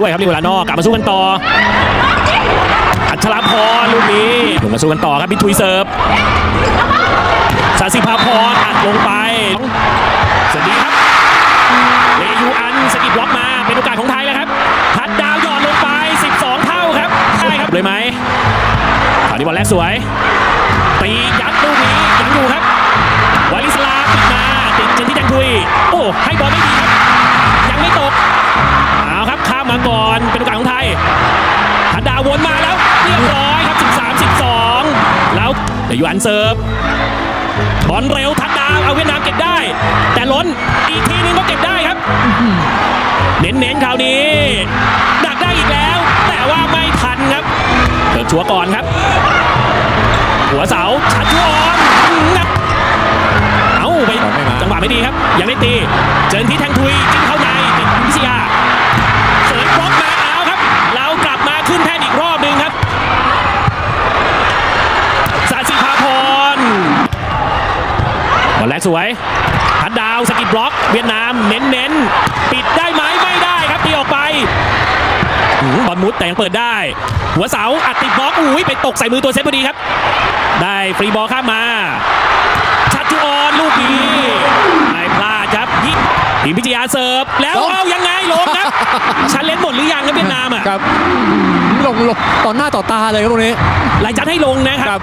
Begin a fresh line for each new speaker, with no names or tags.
ด้วยครับลิเวลานอกกลับมาสู้กันต่อ อัชราพรลูกนี้ลงมาสู้กันต่อครับพิทุยเสิร์ฟสาสิภาพรอัดลงไปสวัสดีครับเลยูอันสกิดบล็อกมาเป็นโอกาสของไทยแล้วครับทัดดาวหยอดลงไป 12 เท่าครับได้ครับเลยไหมขวาที่บอลแรกสวยตียัดลูกนี้ยังอยู่ครับวาลิสลาปิดมาติดเจนที่จังทุยโอ้ให้บอลไม่ดี ข้ามมาก่อนเป็นโอกาสของไทยทัดดาววนมาแล้วเรียบร้อยครับ 13 12 แล้วเดี๋ยวยูอันเซิร์ฟบอลเร็วทัดดาวเอาเวียดนามเก็บได้ แต่ล้นอีกทีนึงก็เก็บได้ครับ เน้นๆคราวนี้ดักได้อีกแล้ว แต่ว่าไม่ทันครับเปิดชัวร์ก่อนครับ หัวเสาชัดชัวร์ออนงับเอาไป
บอลไม่มา
จังหวะไม่ดีครับยังได้ตี เจอที่แทงทุย สวยทัดดาวสกิดบล็อกเวียดนามเน้นเน้นๆปิดได้ไหมไม่ได้ครับตีออกไปหือบอลมุดแต่ยังเปิดได้ หัวเสาอัดติดบล็อกอุ้ยไปตกใส่มือตัวเซฟพอดีครับ ได้ฟรีบอลข้ามมา ชัดจุออนลูกนี้ไม่พลาดครับยิงทีมพิจยาเสิร์ฟแล้ว
ลง
เอายังไงลงครับชันเล่นหมดหรือยังครับเวียดนามอะ
ครับลงลงต่อหน้าต่อตาเลยครับตรงนี้
หลายจัดให้ลงนะครับ
ครับ